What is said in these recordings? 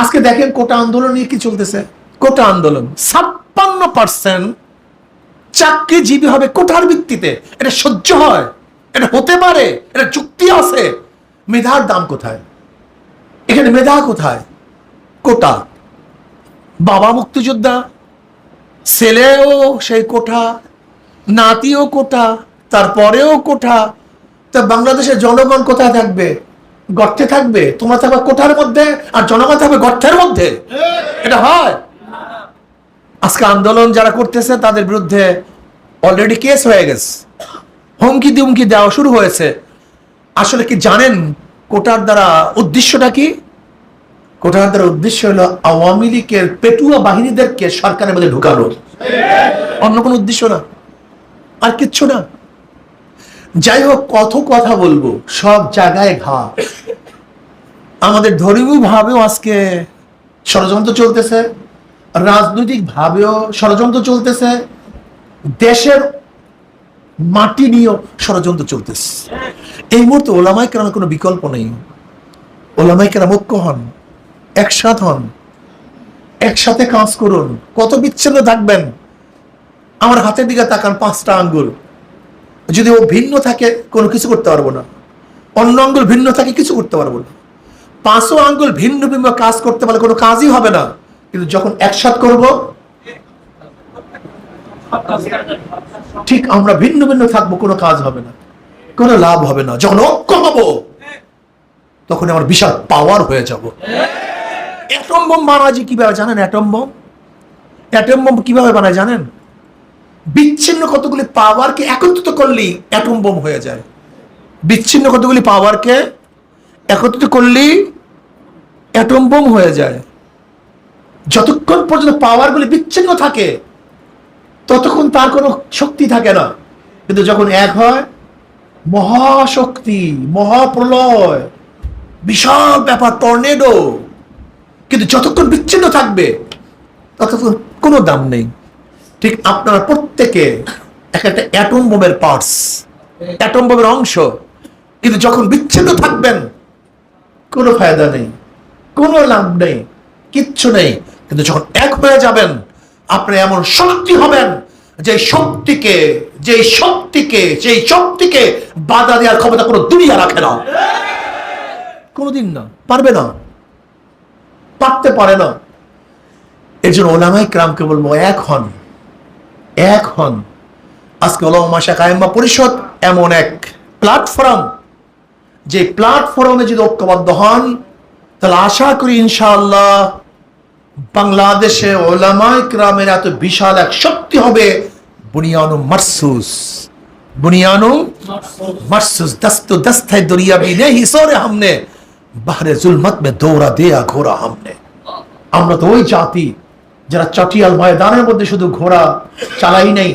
আজকে দেখেন কোটা আন্দোলন নিয়ে কি চলতেছে? কোটা আন্দোলন। ছাপ্পান্ন পার্সেন্ট চাকরিজীবী হবে কোটার ভিত্তিতে। এটা সহ্য হয়, এটা হতে পারে, এটা চুক্তি আছে। মেধার দাম কোথায়? এখানে মেধা কোথায়? কোটা। বাবা মুক্তিযোদ্ধা, ছেলেও সেই কোঠা নাতিও কোঠা তারপরেও কোঠা তা বাংলাদেশের জনগণ কোথায় থাকবে? গর্তে থাকবে, তোমরা থাকবে কোঠার মধ্যে আর জনগণ থাকবে গর্তের মধ্যে। এটা হয়। আজকে আন্দোলন যারা করতেছে, তাদের বিরুদ্ধে অলরেডি কেস হয়ে গেছে। হুমকি দিমকি দেওয়া শুরু হয়েছে। আসলে কি জানেন কোটার দ্বারা উদ্দেশ্যটা কি? কোটার দ্বারা উদ্দেশ্য হলো আওয়ামী লীগের পেটুয়া বাহিনীদেরকে সরকারের মধ্যে ঢুকানো। অন্য কোনো উদ্দেশ্য না। আর কিচ্ছু না। যাই হোক, কত কথা বলব, সব জায়গায় ঘা। আমাদের ধর্মীয় ভাবেও আজকে ষড়যন্ত্র চলতেছে, রাজনৈতিক ভাবেও ষড়যন্ত্র চলতেছে, দেশের মাটি নিয়েও ষড়যন্ত্র চলতেছে। এই মুহূর্তে ওলামাই কেরামের কোনো বিকল্প নেই। ওলামাই কেরাম ঐক্য হন, একসাথ হন, একসাথে কাজ করুন। কত বিচ্ছিন্ন থাকবেন? আমার হাতের দিকে তাকান পাঁচটা আঙ্গুল। যদি ও ভিন্ন থাকে, কোনো কিছু করতে পারব না। অন্য আঙ্গুল ভিন্ন থাকে, কিছু করতে পারব না। পাঁচও আঙ্গুল ভিন্ন ভিন্ন কাজ করতে পারলে কোনো কাজই হবে না। কিন্তু যখন একসাথ করব, ঠিক আমরা ভিন্ন ভিন্ন থাকব, কোনো কাজ হবে না, কোনো লাভ হবে না। যখন ঐক্য হব, তখন আমার বিশাল পাওয়ার হয়ে যাব। অ্যাটম বোম বানায় যে কীভাবে জানেন অ্যাটম বোম অ্যাটম বোম কীভাবে বানায় জানেন? বিচ্ছিন্ন কতগুলি পাওয়ারকে একত্রিত করলেই অ্যাটম বোম হয়ে যায়। বিচ্ছিন্ন কতগুলি পাওয়ারকে একত্রিত করলেই অ্যাটম বোম হয়ে যায়। যতক্ষণ পর্যন্ত পাওয়ারগুলি বিচ্ছিন্ন থাকে, ততক্ষণ তার কোনো শক্তি থাকে না। কিন্তু যখন এক হয়, মহাশক্তি, মহাপ্রলয়, বিশাল ব্যাপার টর্নেডো কিন্তু যতক্ষণ বিচ্ছিন্ন থাকবে, ততক্ষণ কোনো দাম নেই। ঠিক আপনারা প্রত্যেকে এক একটা অ্যাটম বোমের পার্টস অ্যাটম বোমের অংশ। কিন্তু যখন বিচ্ছিন্ন থাকবেন কোনো ফায়দা নেই, কোনো লাভ নেই, কিচ্ছু নেই। কিন্তু যখন এক হয়ে যাবেন, আপনি এমন শক্তি হবেন যে শক্তিকে যে শক্তিকে সেই শক্তিকে বাধা দেওয়ার ক্ষমতা কোনো দুনিয়া রাখে না। কোনোদিন না, পারবে না, পারতে পারে না। এর জন্য ওলামাই ক্রামকে বলব, এক হন এক হন। আজকে ওলামা শাখা পরিষদ এমন এক প্ল্যাটফর্ম যে প্ল্যাটফর্মে যদি ঐক্যবদ্ধ হন, তাহলে আশা করি ইনশাআল্লাহ বাংলাদেশে ওলামায় ক্রামের এত বিশাল এক শক্তি হবে বুনিয়ানু মারসুস। বুনিয়ানু দস্ত দস্তায় সরে হামনে। বাহরে জুলমত মে দৌড়া দেয়া ঘোরা হামনে। আমরা তো ওই জাতি যারা চটিয়াল ময়দানের মধ্যে শুধু ঘোরা চালাই নাই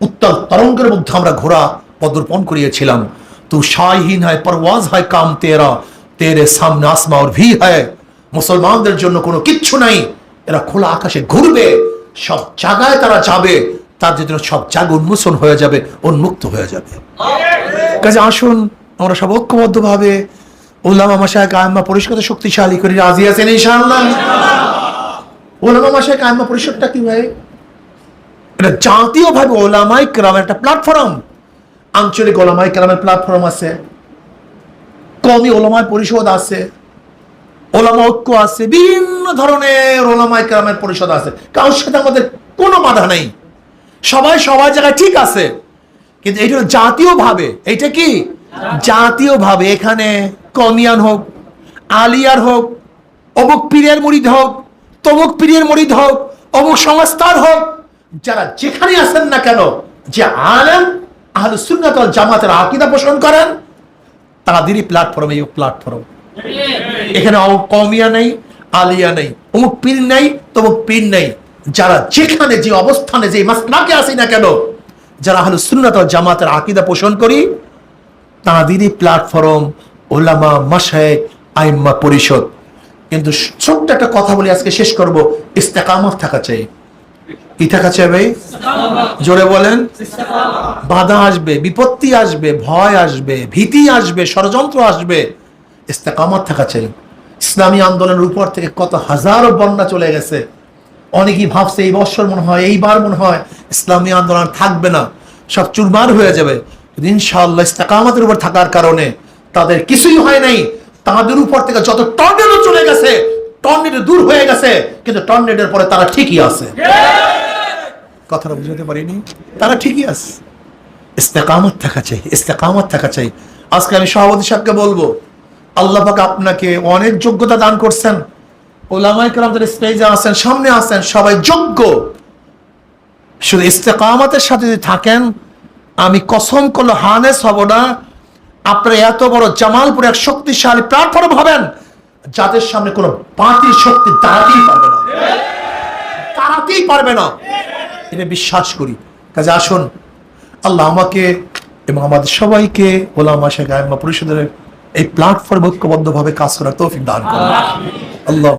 উত্তর তরঙ্গের মধ্যে আমরা ঘোড়া পদর্পণ করিয়েছিলাম। तू শাহীন হয় পরওয়াজ হয় কাম তেরা তেরে সামনে আসমা ভি হয় মুসলমানদের জন্য কোনো কিচ্ছু নাই। এরা খোলা আকাশে ঘুরবে, সব জায়গায় তারা যাবে। তাদের জন্য সব জায়গা উন্মোচন হয়ে যাবে, উন্মুক্ত হয়ে যাবে। কাজে আসুন, আমরা সব ঐক্যবদ্ধভাবে ওলামা মাসায় আম্মা পরিষ্কার শক্তিশালী করি রাজি আছেন ইনশাআল্লাহ। ওলামা মাসায় আম্মা পরিষদটা কি ভাই? এটা জাতীয়ভাবে ওলামাই ক্রামের একটা প্ল্যাটফর্ম। আঞ্চলিক ওলামাই কেরামের প্ল্যাটফর্ম আছে কমি ওলামাই পরিষদ আছে, ওলামা ঐক্য আছে, বিভিন্ন ধরনের ওলামাই কেরামের পরিষদ আছে। কারোর সাথে আমাদের কোনো বাধা নেই। সবাই সবার জায়গায় ঠিক আছে। কিন্তু এটা হলো জাতীয়ভাবে। এইটা কি? জাতীয়ভাবে। এখানে কমিয়ান হোক, আলিয়ার হোক, অমুক পীরের মরিদ হোক, তমুক পীরের মরিদ হোক, অমুক সংস্থার হোক, যারা যেখানে আসেন না কেন, যে আলেম আহলে সুন্নাত জামাতের আকীদা পোষণ করেন তাদেরই প্ল্যাটফর্ম এই প্ল্যাটফর্ম এখানে কমিয়া নেই, আলিয়া নেই, অমুক পীর নেই, তমুক পীর নেই। যারা যেখানে যে অবস্থানে যে মাসলাকে আসি না কেন, যারা হলো সুন্নাত জামাতের আকীদা পোষণ করি তাঁদেরই প্ল্যাটফর্ম ওলামা মাসায় আইম্মা, পরিষদ। কিন্তু ছোট্ট একটা কথা বলি, আজকে শেষ করব, ইস্তেকামত থাকা চাই। কি থাকা চাই ভাই? জোরে বলেন। বাধা আসবে, বিপত্তি আসবে, ভয় আসবে, ভীতি আসবে, ষড়যন্ত্র আসবে। ইস্তেকামত থাকা চাই ইসলামী আন্দোলনের উপর থেকে কত হাজারো বন্যা চলে গেছে। অনেকেই ভাবছে এই বছর মনে হয়, এইবার মনে হয় ইসলামী আন্দোলন থাকবে না। সব চুরমার হয়ে যাবে। ইনশাআল্লাহ ইস্তেকামাতের উপর থাকার কারণে তাদের কিছুই হয় নাই। তাদের উপর থেকে যত টর্নেডো চলে গেছে টর্নেডো দূর হয়ে গেছে, কিন্তু টর্নেডোর পরে তারা ঠিকই আছে। কথাটা বুঝাতে পারিনি। তারা ঠিকই আছে। ইস্তেকামত থাকা চাই, ইস্তেকামত থাকা চাই। আজকে আমি সভাপতি সাহেবকে বলব, আল্লাহ পাক আপনাকে অনেক যোগ্যতা দান করছেন। ওলামাই কেরামদের স্টেজে আছেন, সামনে আছেন, সবাই যোগ্য। শুধু ইস্তেকামতের সাথে যদি থাকেন, আমি কসম করল হানেস হব না। আপনার এত বড় জামালপুর এক শক্তিশালী প্ল্যাটফর্ম হবেন যাদের সামনে কোনো বাতিল শক্তি দাঁড়াতেই পারবে না। দাঁড়াতেই পারবে না। এটা বিশ্বাস করি। কাজে আসুন আল্লাহ আমাকে এবং আমাদের সবাইকে ওলামা শেখ গায়ে পরিষদের এই প্ল্যাটফর্ম ঐক্যবদ্ধভাবে কাজ করার তৌফিক দান করুন। আল্লাহ